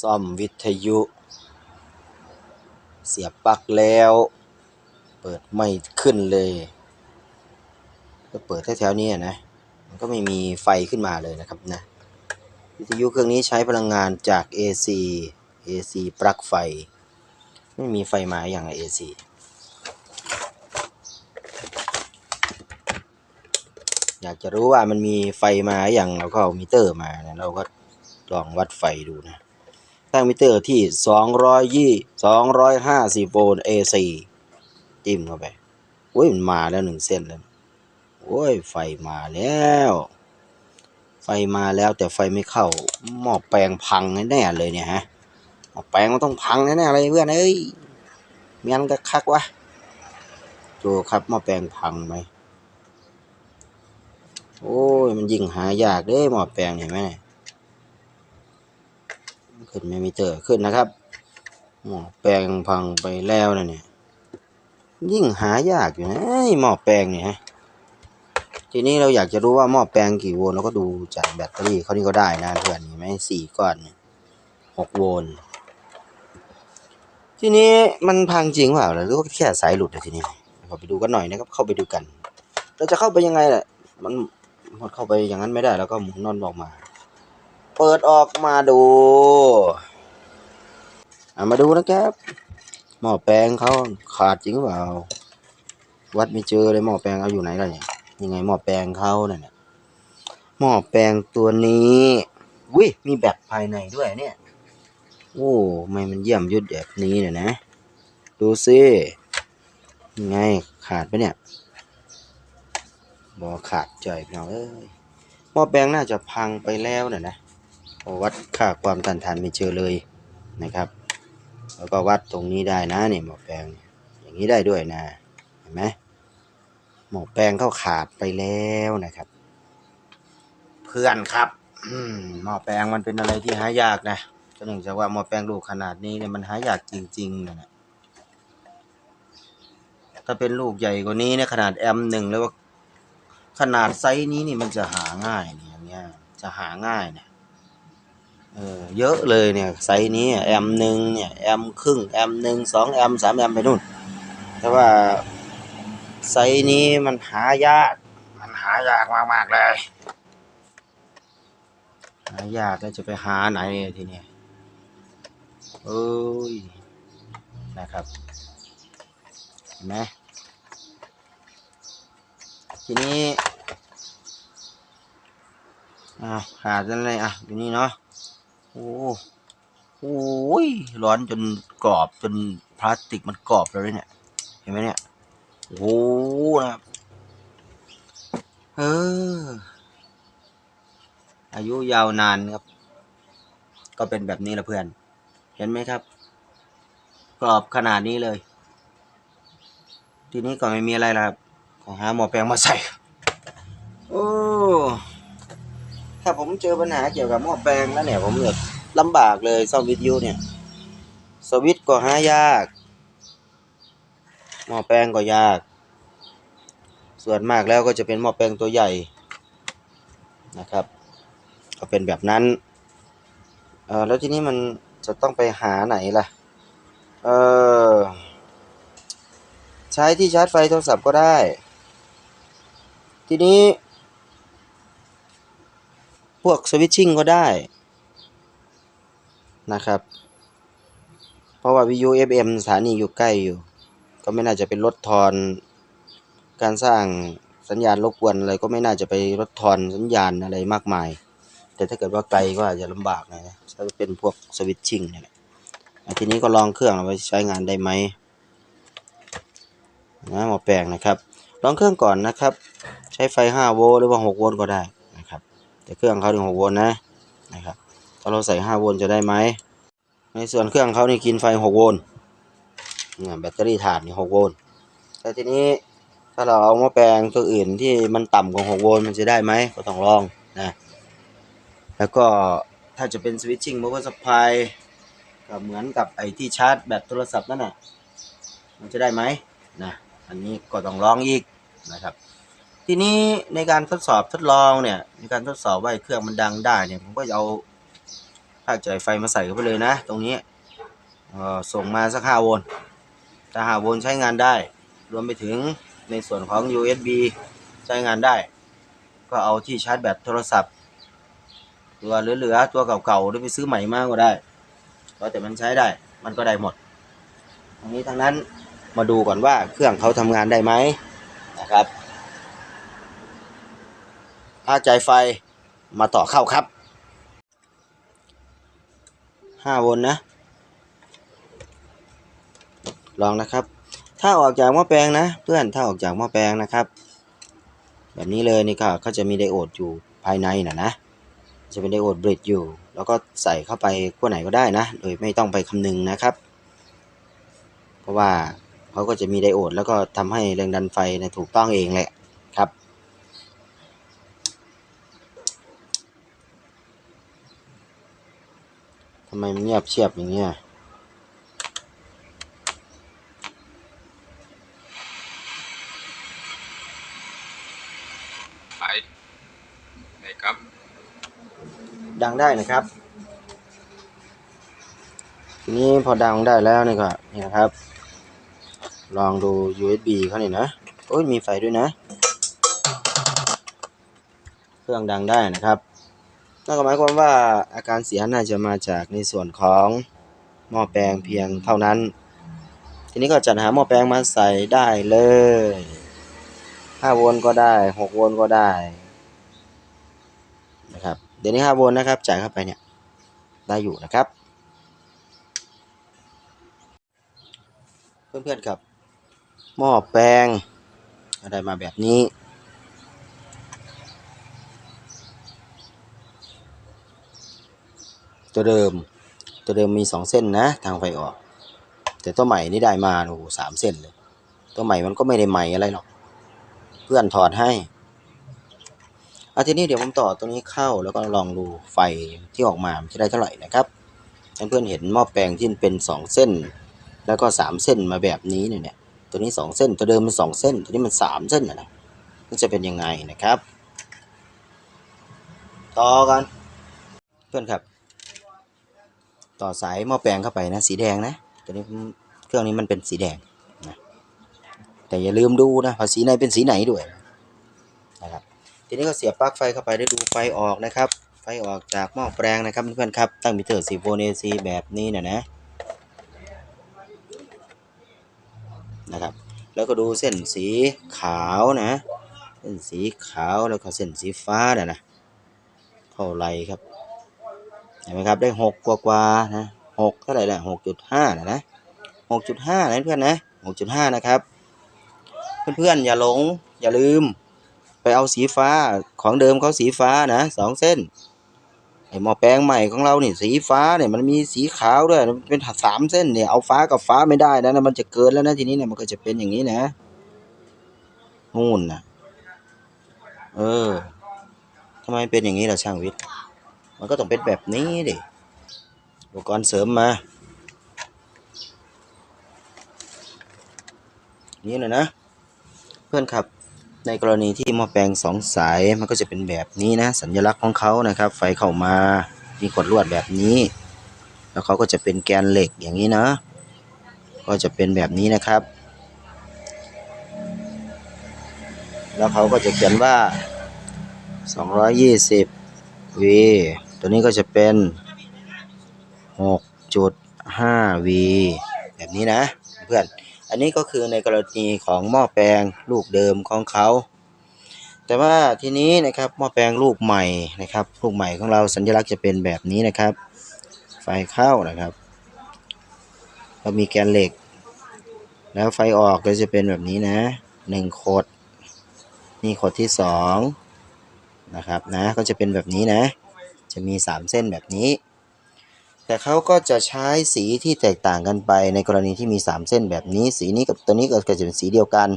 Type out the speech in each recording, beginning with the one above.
ซ่อมวิทยุ เสียบปลั๊กแล้ว เปิดไม่ขึ้นเลยก็เปิดแถวๆนี้นะ มันก็ไม่มีไฟขึ้นมาเลยนะครับนะ วิทยุเครื่องนี้ใช้พลังงานจาก AC AC ปลั๊กไฟ ไม่มีไฟมาอย่างไร AC อยากจะรู้ว่ามันมีไฟมาอย่างเราก็เอามิเตอร์มานะเราก็ลองวัดไฟดูนะ ตั้งมิเตอร์ที่ 220 250 โวลต์ AC จิ้มเข้าไปโอ้ยมันมาแล้วหนึ่งเส้นแล้วโอ้ยไฟมาแล้ว ไฟมาแล้วแต่ไฟไม่เข้า หม้อแปลงพังแน่เลยเนี่ยฮะหม้อแปลงมันต้องพังแน่เลยเพื่อนเอ้ยมียนก็คักวะดูครับหม้อแปลงพังไหมโอ้ยมันยิ่งหายากเด้หม้อแปลงเห็นไหมเนี่ย ขึ้นไม่มีเตอขึ้นนะครับหม้อแปลงพังไปแล้วนะเนี่ยยิ่งหายากอยู่นะไอหม้อแปลงเนี่ยฮะทีนี้เราอยากจะรู้ว่าหม้อแปลงกี่โวลต์เราก็ดูจากแบตเตอรี่เขานี่ก็ได้นะเพื่อนเห็นไหมสี่ก้อนเนี่ยหกโวลต์ทีนี้มันพังจริงเปล่าหรือว่าแค่สายหลุดอะทีนี้เราไปดูกันหน่อยนะครับ เข้าไปดูกัน เราจะเข้าไปยังไงล่ะมันหมดเข้าไปอย่างนั้นไม่ได้ แล้วก็หมุนนอนออกมา เปิดออกมาดูอะมาดูนะครับหม้อแปลงเขาขาดจริงหรือเปล่า วัดไม่เจอเลยหม้อแปลงเอาอยู่ไหนล่ะเนี่ยยังไงหม้อแปลงเขาเนี่ยหม้อแปลงตัวนี้วิมีแบตภายในด้วยเนี่ย โอ้ไม่มันเยี่ยมยุดแบบนี้เนี่ยนะ ดูสิยังไงขาดปะเนี่ยบอขาดใจ่อยพี่น้องเอ้ยหม้อแปลงน่าจะพังไปแล้วเนะนะ วัดค่าความต้านทานไม่เจอเลยนะครับ แล้วก็วัดตรงนี้ได้นะเนี่ยหม้อแปลงอย่างนี้ได้ด้วยนะเห็นไหมหม้อแปลงเขาขาดไปแล้วนะครับ เพื่อนครับหม้อแปลงมันเป็นอะไรที่หายากนะก็เนื่องจากว่าหม้อแปลงลูกขนาดนี้เนี่ยมันหายากจริงๆนะนะถ้าเป็นลูกใหญ่กว่านี้เนี่ยขนาดแอมหนึ่งแล้วว่าขนาดไซส์นี้นี่มันจะหาง่ายเนี่ยอย่างเงี้ยจะหาง่ายเนี่ย เออเยอะเลยเนี่ยไซส์นี้แอมหนึ่งเนี่ยแอมครึ่งแอมหนึ่งสองแอมสามแอมไปนู่น แต่ว่าไซส์นี้มันหายาก มันหายากมากๆเลยหายากแล้วจะไปหาไหนทีเนี้ยเอ้ยนะครับเห็นไหมทีนี้อ่าขาดอะไรอะอยู่นี่เนาะ โอ้โอ้ยร้อนจนกรอบจนพลาสติกมันกรอบเลยเนี่ย เห็นไหมเนี่ย โอ้โหนะครับเออ อายุยาวนานครับ ก็เป็นแบบนี้ละเพื่อน เห็นไหมครับ กรอบขนาดนี้เลย ทีนี้ก็ไม่มีอะไรแล้วครับ ขอหาหมอแปลงมาใส่ โอ้ ถ้าผมเจอปัญหาเกี่ยวกับหม้อแปลงแล้วเนี่ย ผมแบบลำบากเลยซ่อมวิทยุเนี่ย สวิตช์ก็หายาก หม้อแปลงก็ยาก ส่วนมากแล้วก็จะเป็นหม้อแปลงตัวใหญ่นะครับ ก็เป็นแบบนั้นเออแล้วทีนี้มันจะต้องไปหาไหนล่ะ เออใช้ที่ชาร์จไฟโทรศัพท์ก็ได้ ทีนี้ พวกสวิตชิ่งก็ได้นะครับ เพราะว่าวิทยุ FM สถานีอยู่ใกล้อยู่ ก็ไม่น่าจะเป็นลดทอน การสร้างสัญญาณรบกวนอะไรก็ไม่น่าจะไปลดทอนสัญญาณอะไรมากมาย แต่ถ้าเกิดว่าไกลก็อาจจะลำบากนะถ้าเป็นพวกสวิตชิ่งเนี่ยทีนี้ก็ลองเครื่องเอาไปใช้งานได้ไหมนะหมอแปลงนะครับ ลองเครื่องก่อนนะครับ ใช้ไฟ 5 โวลต์หรือว่า 6 โวลต์ก็ได้ แต่เครื่องเขาถึง6โวลต์นะนะครับถ้าเราใส่5โวลต์จะได้ไหมในส่วนเครื่องเขานี่กินไฟ6โวลต์เนี่ยแบตเตอรี่ถ่านนี่6โวลต์แต่ทีนี้ถ้าเราเอาหม้อแปลงตัวอื่นที่มันต่ำกว่า6โวลต์มันจะได้ไหมก็ต้องลองนะแล้วก็ถ้าจะเป็นสวิตชิ่ง power supply ก็เหมือนกับไอ้ที่ชาร์จแบตโทรศัพท์นั่นน่ะมันจะได้ไหมนะอันนี้ก็ต้องลองอีกนะครับ ทีนี้ในการทดสอบทดลองเนี่ย ในการทดสอบว่าเครื่องมันดังได้เนี่ยผมก็จะเอาพากจ่ายไฟมาใส่เข้าไปเลยนะ ตรงนี้ส่งมาสัก5โวลต์ถ้า5โวลต์ใช้งานได้ รวมไปถึงในส่วนของ USB ใช้งานได้ ก็เอาที่ชาร์จแบตโทรศัพท์ตัวเหลือๆตัวเก่าๆหรือไปซื้อใหม่มาก็ได้ก็แต่มันใช้ได้มันก็ได้หมดทั้งนี้ทั้งนั้นมาดูก่อนว่าเครื่องเขาทำงานได้ไหมนะครับ ภาคจ่ายไฟมาต่อเข้าครับ5โวลต์นะ ลองนะครับ ถ้าออกจากหม้อแปลงนะ เพื่อนถ้าออกจากหม้อแปลงนะครับ แบบนี้เลยนี่ก็ก็จะมีไดโอดอยู่ภายในนะนะ จะเป็นไดโอดบริดอยู่ แล้วก็ใส่เข้าไปขั้วไหนก็ได้นะ โดยไม่ต้องไปคำนึงนะครับ เพราะว่าเขาก็จะมีไดโอดแล้วก็ทำให้แรงดันไฟนะถูกต้องเองแหละครับ ทำ ไมมันเงียบเชียบอย่างเงี้ยไปไหนครับ ดังได้นะครับ ทีนี้พอดังได้แล้วนี่ก็นี่นะครับ ลองดู USB เขาหน่อยนะโอ้ยมีไฟด้วยนะ เครื่องดังได้นะครับ นั่นก็หมายความว่าอาการเสียน่าจะมาจากในส่วนของหม้อแปลงเพียงเท่านั้น ทีนี้ก็จัดหาหม้อแปลงมาใส่ได้เลย5โวลต์ก็ได้6โวลต์ก็ได้นะครับเดี๋ยวนี้5โวลต์นะครับจ่ายเข้าไปเนี่ยได้อยู่นะครับ เพื่อนๆครับหม้อแปลงอะไรมาแบบนี้ ตัวเดิม ตัวเดิมมี2เส้นนะ ทางไฟออก แต่ตัวใหม่นี่ได้มาโอ้โหสามเส้นเลย ตัวใหม่มันก็ไม่ได้ใหม่อะไรหรอก เพื่อนถอดให้อาทีนี้เดี๋ยวผมต่อตัวนี้เข้าแล้วก็ลองดูไฟที่ออกมาจะได้เท่าไหร่นะครับเพื่อนเห็นหม้อแปลงที่เป็นสองเส้น แล้วก็สามเส้นมาแบบนี้เนี่ยตัวนี้สองเส้นตัวเดิมมันสองเส้น ตัวนี้มันสามเส้นนะนะมันจะเป็นยังไงนะครับ ต่อกัน เพื่อนครับ ต่อสายหม้อแปลงเข้าไปนะ สีแดงนะตัวนี้เครื่องนี้มันเป็นสีแดงนะแต่อย่าลืมดูนะว่าสีไหนเป็นสีไหนด้วยนะครับทีนี้ก็เสียบปลั๊กไฟเข้าไปได้ดูไฟออกนะครับ ไฟออกจากหม้อแปลงนะครับเพื่อนๆครับตั้งมิเตอร์10โวลต์ AC แบบนี้นะนะนะครับ แล้วก็ดูเส้นสีขาวนะ เส้นสีขาวแล้วก็เส้นสีฟ้านะนะเท่าไรครับ เห็นไหมครับ ได้หกกว่ากว่าๆนะหกเท่าไหร่ละหกจุดห้านะนะหกจุดห้านะเพื่อนนะหกจุดห้านะครับ เพื่อนๆอย่าหลงอย่าลืม ไปเอาสีฟ้าของเดิมเขาสีฟ้านะสองเส้นไอหม้อแปลงใหม่ของเราเนี่ยสีฟ้าเนี่ยมันมีสีขาวด้วยมันเป็นสามเส้นเนี่ยเอาฟ้ากับฟ้าไม่ได้นะนะมันจะเกินแล้วนะทีนี้เนี่ยมันก็จะเป็นอย่างนี้นะนู่นนะเออทำไมเป็นอย่างนี้ล่ะช่างวิทย์ มันก็ต้องเป็นแบบนี้ดิอุปกรณ์เสริมมา นี่นะนะ เพื่อนครับในกรณีที่หม้อแปลงสองสายมันก็จะเป็นแบบนี้นะ สัญลักษณ์ของเขานะครับ ไฟเข้ามามีขดลวดแบบนี้ แล้วเขาก็จะเป็นแกนเหล็กอย่างนี้นะ ก็จะเป็นแบบนี้นะครับ แล้วเขาก็จะเขียนว่า 220 V ตัวนี้ก็จะเป็น6.5 V แบบนี้นะเพื่อน อันนี้ก็คือในกรณีของหม้อแปลงลูกเดิมของเขา แต่ว่าทีนี้นะครับหม้อแปลงลูกใหม่นะครับลูกใหม่ของเราสัญลักษณ์จะเป็นแบบนี้นะครับ ไฟเข้านะครับเรามีแกนเหล็ก แล้วไฟออกก็จะเป็นแบบนี้นะหนึ่งขดนี่ขดที่สองนะครับนะก็จะเป็นแบบนี้นะ จะมีสามเส้นแบบนี้ แต่เขาก็จะใช้สีที่แตกต่างกันไปในกรณีที่มี 3 เส้นแบบนี้ สีนี้กับตัวนี้ก็จะเป็นสีเดียวกัน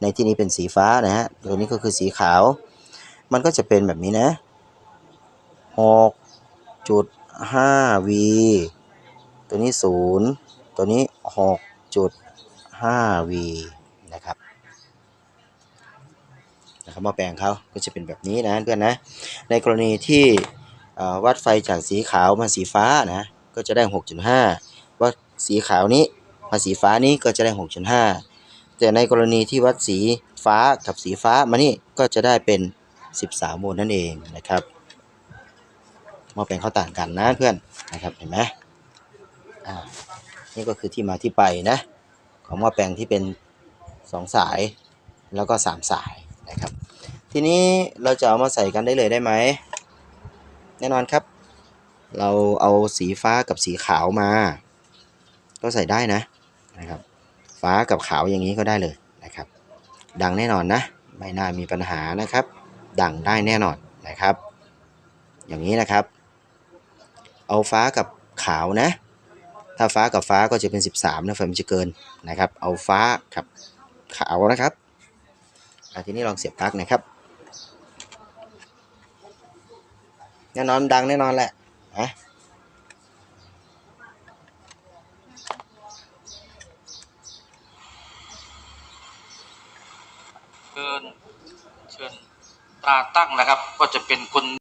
ในที่นี้เป็นสีฟ้านะฮะตัวนี้ก็คือสีขาว มันก็จะเป็นแบบนี้นะ6.5 V ตัวนี้ 0 ตัวนี้ 6.5 V นะครับนะครับหมาแปลงเขาก็จะเป็นแบบนี้นะเพื่อนนะ ในกรณีที่ วัดไฟจากสีขาวมาสีฟ้านะก็จะได้ 6.5 วัดสีขาวนี้มาสีฟ้านี้ก็จะได้ 6.5 แต่ในกรณีที่วัดสีฟ้ากับสีฟ้ามานี่ก็จะได้เป็น 13โวลต์นั่นเองนะครับม้อแปลงเขาต่างกันนะเพื่อนนะครับเห็นไหมอ่านี่ก็คือที่มาที่ไปนะของหม้อแปลงที่เป็น 2 สายแล้วก็ 3 สายนะครับ ทีนี้เราจะเอามาใส่กันได้เลยได้ไหม แน่นอนครับ เราเอาสีฟ้ากับสีขาวมา ก็ใส่ได้นะนะครับ ฟ้ากับขาวอย่างนี้ก็ได้เลยนะครับ ดังแน่นอนนะไม่น่ามีปัญหานะครับ ดังได้แน่นอนนะครับ อย่างนี้นะครับ เอาฟ้ากับขาวนะ ถ้าฟ้ากับฟ้าก็จะเป็น 13นะไฟมันจะเกินนะครับ เอาฟ้ากับขาวนะครับทีนี้ลองเสียบปลั๊กนะครับ แน่นอนดังแน่นอนแหละนะเชิญเชิญตราตั้งนะครับ ก็จะเป็นคน